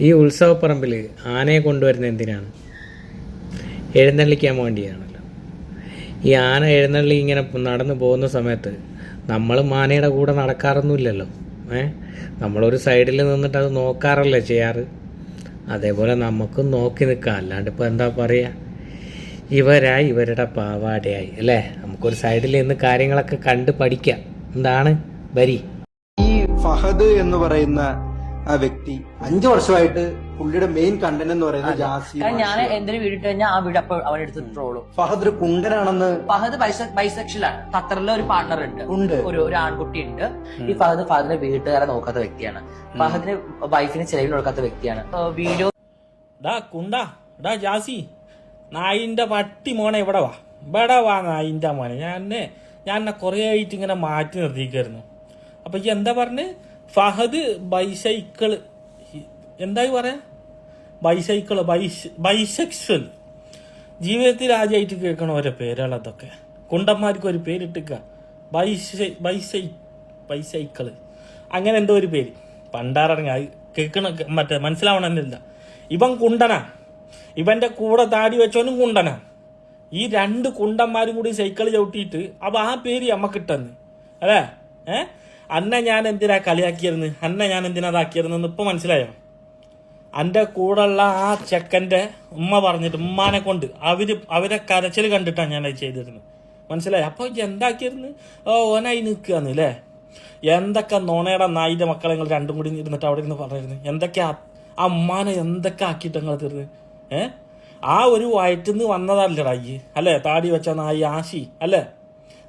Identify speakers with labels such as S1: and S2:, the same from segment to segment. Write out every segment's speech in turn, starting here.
S1: ഈ ഉത്സവപ്പറമ്പിൽ ആനയെ കൊണ്ടുവരുന്നത് എന്തിനാണ്? എഴുന്നള്ളിക്കാൻ വേണ്ടിയാണല്ലോ. ഈ ആന എഴുന്നള്ളി ഇങ്ങനെ നടന്നു പോകുന്ന സമയത്ത് നമ്മൾ ആനയുടെ കൂടെ നടക്കാറൊന്നുമില്ലല്ലോ. ഏ? നമ്മളൊരു സൈഡിൽ നിന്നിട്ട് അത് നോക്കാറല്ലേ ചെയ്യാറ്? അതേപോലെ നമുക്കും നോക്കി നിൽക്കാം അല്ലാണ്ട് ഇപ്പോൾ എന്താ പറയുക ഇവരായി ഇവരുടെ പാവാടയായി അല്ലേ? നമുക്കൊരു സൈഡിൽ നിന്ന് കാര്യങ്ങളൊക്കെ കണ്ട് പഠിക്കാം. എന്താണ്? വരി.
S2: ഈ ഫഹദ് എന്ന് പറയുന്ന ആ വ്യക്തി അഞ്ചു വർഷമായിട്ട് പുള്ളിയുടെ മെയിൻ കണ്ടന്റ് എന്ന് പറയുന്നത് ജാസി
S3: കാരണം ഞാൻ എന്തൊരു വീട് ഇട്ട് കഴിഞ്ഞാൽ ആ വീട് അപ്പൊ അവൻ എടുത്ത് ട്രോളും
S2: ഫഹദ് ഒരു കുണ്ടനാണെന്ന്
S3: ഫഹദ് ബൈസെക്ഷലാണ് ഖത്തറിലെ ഒരു പാർട്ണർ ഉണ്ട്.
S2: ഉണ്ട്.
S3: ഒരു ഒരു ആൺകുട്ടി ഉണ്ട്. ഈ ഫഹദ് ഫഹദിന്റെ വീട്ടുകാരെ നോക്കാത്ത വ്യക്തിയാണ്. ഫഹദിന് വൈഫിന് ചെലവിന് നോക്കാത്ത വ്യക്തിയാണ്. വീഡിയോ
S4: ഡാ കുണ്ടാ ഡാ ജാസി നായിന്റെ പട്ടി മോനെ ഇവിടെ വാ. ഇവിടെ വാ നായിന്റെ മോനെ. ഞാൻ ഞാൻ കൊറേ ആയിട്ട് ഇങ്ങനെ മാറ്റി നിർത്തിക്കായിരുന്നു അപ്പൊ ഈ എന്താ പറഞ്ഞ്? ഫഹദ് ബൈസൈക്കിൾ. എന്തായി പറയാ? ബൈസൈക്കിൾ ബൈസ് ബൈസെക്സ്വൽ. ജീവിതത്തിൽ ആദ്യമായിട്ട് കേൾക്കണ ഓരോ പേരുകൾ അതൊക്കെ. കുണ്ടന്മാർക്ക് ഒരു പേരിട്ടുക ബൈസൈ ബൈസൈ ബൈസൈക്കിൾ. അങ്ങനെ എന്തോ ഒരു പേര്. പണ്ടാറടങ്ങ. കേൾക്കണ മറ്റേ മനസ്സിലാവണമെന്നില്ല ഇവൻ കുണ്ടനാ. ഇവന്റെ കൂടെ താടി വെച്ചവനും കുണ്ടനാ. ഈ രണ്ട് കുണ്ടന്മാരും കൂടി സൈക്കിൾ ചവിട്ടിയിട്ട് അപ്പൊ ആ പേര് അമ്മക്കിട്ടെന്ന് അല്ലേ? ഏ? അന്നെ ഞാൻ എന്തിനാ കളിയാക്കിയിരുന്നു അന്നെ ഞാൻ എന്തിനാ അതാക്കിയിരുന്നു ഇപ്പൊ മനസ്സിലായോ? അന്റെ കൂടെയുള്ള ആ ചെക്കന്റെ ഉമ്മ പറഞ്ഞിട്ട് ഉമ്മാനെ കൊണ്ട് അവർ അവരെ കരച്ചിൽ കണ്ടിട്ടാണ് ഞാൻ അത് ചെയ്തിരുന്നത്. മനസ്സിലായി? അപ്പോൾ എന്താക്കിയിരുന്നു ഓ ഓനായി നിൽക്കുകയാണ് അല്ലേ? എന്തൊക്കെ നോണയുടെ നായിന്റെ മക്കളെ നിങ്ങൾ രണ്ടും കൂടി ഇരുന്നിട്ട് അവിടെ ഇരുന്ന് പറഞ്ഞിരുന്നു? എന്തൊക്കെയാ ആ ഉമ്മാനെ എന്തൊക്കെ ആക്കിയിട്ട് നിങ്ങൾ തീർന്ന് ഏ? ആ ഒരു വയറ്റിന്ന് വന്നതല്ലടാ ഈ അല്ലേ? താടി വെച്ച നായി ആശി അല്ലേ?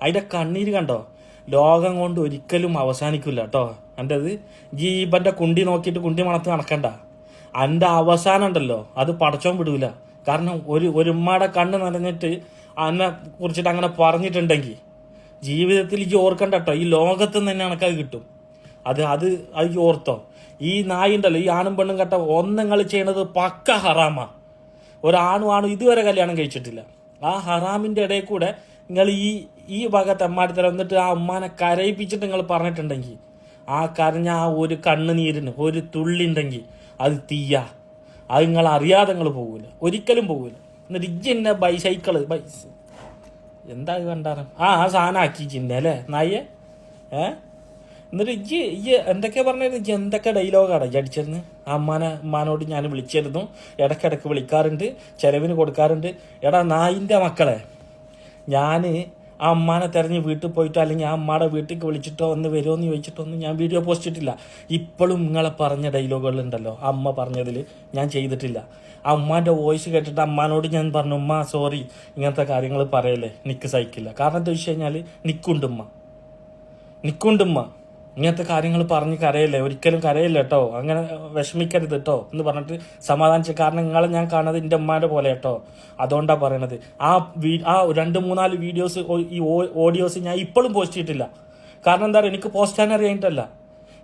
S4: അതിന്റെ കണ്ണീര് കണ്ടോ? ലോകം കൊണ്ട് ഒരിക്കലും അവസാനിക്കില്ല കേട്ടോ എന്റെത് ജീബന്റെ കുണ്ടി നോക്കിയിട്ട് കുണ്ടി മണത്ത് നടക്കണ്ട. എന്റെ അവസാനം ഉണ്ടല്ലോ അത് പടച്ചോൻ വിടൂല. കാരണം ഒരു ഒരു ഉമ്മയുടെ കണ്ണ് നനഞ്ഞിട്ട് എന്നെ കുറിച്ചിട്ട് അങ്ങനെ പറഞ്ഞിട്ടുണ്ടെങ്കിൽ ജീവിതത്തിൽ ഈ ഓർക്കണ്ട കേട്ടോ ഈ ലോകത്ത് നിന്ന് തന്നെ എനക്കത് കിട്ടും. അത് അത് അത് ഓർത്തോ. ഈ നായി ഉണ്ടല്ലോ ഈ ആണും പെണ്ണും കെട്ട ഒന്നങ്ങൾ ചെയ്യണത് പക്ക ഹറാമാ. ഒരാണും ആണു ഇതുവരെ കല്യാണം കഴിച്ചിട്ടില്ല. ആ ഹറാമിന്റെ ഇടയിൽ കൂടെ നിങ്ങൾ ഈ ഈ വക തെമ്മാടിത്തരം എന്നിട്ട് ആ ഉമ്മാനെ കരയിപ്പിച്ചിട്ട് നിങ്ങൾ പറഞ്ഞിട്ടുണ്ടെങ്കിൽ ആ കരഞ്ഞ ആ ഒരു കണ്ണുനീരിന് ഒരു തുള്ളി ഉണ്ടെങ്കിൽ അത് തീയ. അത് നിങ്ങൾ അറിയാതെ നിങ്ങൾ പോകൂല. ഒരിക്കലും പോകൂല. എന്നിട്ട് ഇജ്ജ് എന്നെ ബൈസൈക്കിൾ ബൈസ് എന്താ ഇത് ആ ആ സാധനം ആക്കി ചിന്ന അല്ലേ? നായെ? ഏ? എന്നിട്ട് ഇജ്ജ് ഇജ്ജ് എന്തൊക്കെ പറഞ്ഞായിരുന്നു ഇജ്ജ് എന്തൊക്കെ ഡയലോഗാണ് ഇജ്ജ് അടിച്ചിരുന്നു? ആ അമ്മാനെ അമ്മാനോട് ഞാൻ വിളിച്ചിരുന്നു. ഇടയ്ക്കിടയ്ക്ക് വിളിക്കാറുണ്ട് ചെലവിന് കൊടുക്കാറുണ്ട്. എടാ നായിന്റെ മക്കളെ ഞാൻ ആ അമ്മാനെ തെരഞ്ഞു വീട്ടിൽ പോയിട്ടോ അല്ലെങ്കിൽ ആ അമ്മയുടെ വീട്ടിലേക്ക് വിളിച്ചിട്ടോ ഒന്ന് വരുമോ എന്ന് ചോദിച്ചിട്ടോ ഒന്നും ഞാൻ വീഡിയോ പോസ്റ്റ് ഇട്ടില്ല. ഇപ്പോഴും നിങ്ങളെ പറഞ്ഞ ഡയലോഗുകളുണ്ടല്ലോ അമ്മ പറഞ്ഞതിൽ ഞാൻ ചെയ്തിട്ടില്ല. ആ അമ്മാന്റെ വോയിസ് കേട്ടിട്ട് അമ്മാനോട് ഞാൻ പറഞ്ഞു ഉമ്മ സോറി ഇങ്ങനത്തെ കാര്യങ്ങൾ പറയല്ലേ. നിക്ക് സഹിക്കില്ല. കാരണം എന്താ വെച്ച് കഴിഞ്ഞാൽ നിക്കുണ്ട് ഉമ്മ. നിക്കുണ്ടുമ്മ ഇങ്ങനത്തെ കാര്യങ്ങൾ പറഞ്ഞ് കരയല്ലേ? ഒരിക്കലും കരയല്ലേ കേട്ടോ അങ്ങനെ വിഷമിക്കരുത് കേട്ടോ എന്ന് പറഞ്ഞിട്ട് സമാധാനിച്ച കാരണം നിങ്ങളെ ഞാൻ കാണുന്നത് എന്റെ ഉമ്മാന്റെ പോലെ കേട്ടോ അതുകൊണ്ടാണ് പറയണത്. ആ വീ- ആ രണ്ട് മൂന്നാൽ വീഡിയോസ് ഈ ഓഡിയോസ് ഞാൻ ഇപ്പോഴും പോസ്റ്റ് ചെയ്തിട്ടില്ല. കാരണം എന്താ പറയുക എനിക്ക് പോസ്റ്റ് ചെയ്യാൻ അറിയാനിട്ടല്ല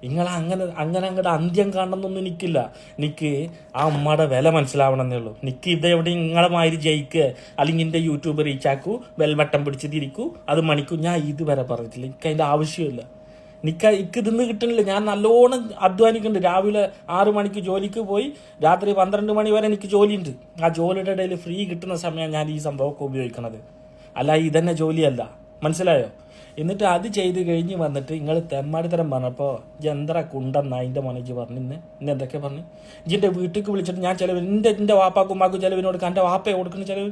S4: നിങ്ങൾ അങ്ങനെ അങ്ങനെ അങ്ങോട്ട് അന്ത്യം കാണണമെന്നൊന്നും എനിക്കില്ല. എനിക്ക് ആ ഉമ്മയുടെ വില മനസ്സിലാവണമെന്നേ ഉള്ളൂ എനിക്ക് ഇതെവിടെ നിങ്ങളെ മാതിരി ജയിക്കുക അല്ലെങ്കിൽ എന്റെ യൂട്യൂബ് റീച്ചാക്കൂ ബെൽബട്ടം പിടിച്ച് തിരിക്കൂ. അത് മണിക്കൂ. ഞാൻ ഇതുവരെ പറഞ്ഞിട്ടില്ല. എനിക്ക് അതിന്റെ ആവശ്യമില്ല എനിക്ക് എനിക്ക് ഇതൊന്നും കിട്ടണില്ല. ഞാൻ നല്ലോണം അധ്വാനിക്കുന്നുണ്ട്. രാവിലെ ആറ് മണിക്ക് ജോലിക്ക് പോയി രാത്രി പന്ത്രണ്ട് മണി വരെ എനിക്ക് ജോലിയുണ്ട്. ആ ജോലിയുടെ ഇടയിൽ ഫ്രീ കിട്ടുന്ന സമയം ഞാൻ ഈ സംഭവമൊക്കെ ഉപയോഗിക്കണത്. അല്ല ഇതന്നെ ജോലിയല്ല. മനസ്സിലായോ? എന്നിട്ട് അത് ചെയ്ത് കഴിഞ്ഞ് വന്നിട്ട് നിങ്ങൾ തെമ്മാടിത്തരം പറഞ്ഞപ്പോൾ ജന്തറ കുണ്ടെന്ന അതിന്റെ മനേജ് പറഞ്ഞു ഇന്ന്? ഇന്ന് എന്തൊക്കെ പറഞ്ഞു? ഇജിന്റെ വീട്ടിലേക്ക് വിളിച്ചിട്ട് ഞാൻ ചിലവ് എന്റെ എന്റെ വാപ്പാക്കും ഉമ്മാക്കും കൊടുക്കാം എന്റെ വാപ്പയെ കൊടുക്കുന്ന ചിലവ്?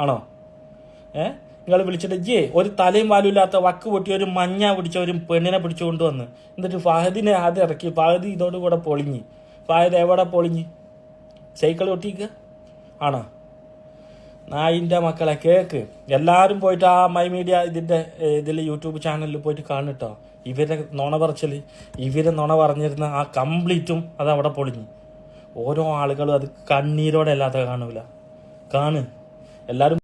S4: ആണോ? ഏ? നിങ്ങൾ വിളിച്ചിട്ട് ജേ ഒരു തലയും വാലുമില്ലാത്ത വക്ക് പൊട്ടി ഒരു മഞ്ഞ പിടിച്ച ഒരു പെണ്ണിനെ പിടിച്ചുകൊണ്ട് കൊണ്ടുവന്ന്. എന്നിട്ട് ഫഹദിനെ ആദ്യം ഇറക്കി. ഫഹദ് ഇതോടുകൂടെ പൊളിഞ്ഞ്. ഫഹദ് എവിടെ പൊളിഞ്ഞ്? സൈക്കിൾ ഒട്ടിക്കുക ആണോ? നായിന്റെ മക്കളെ കേക്ക്. എല്ലാവരും പോയിട്ട് ആ മൈ മീഡിയ ഇതിന്റെ ഇതിൽ യൂട്യൂബ് ചാനലിൽ പോയിട്ട് കാണിട്ടോ ഇവരെ നുണ പറച്ചിൽ ഇവരെ നുണ പറഞ്ഞിരുന്ന ആ കംപ്ലീറ്റും അത് അവിടെ പൊളിഞ്ഞു. ഓരോ ആളുകളും അത് കണ്ണീരോടെ അല്ലാതെ കാണൂല. കാണ്. എല്ലാവരും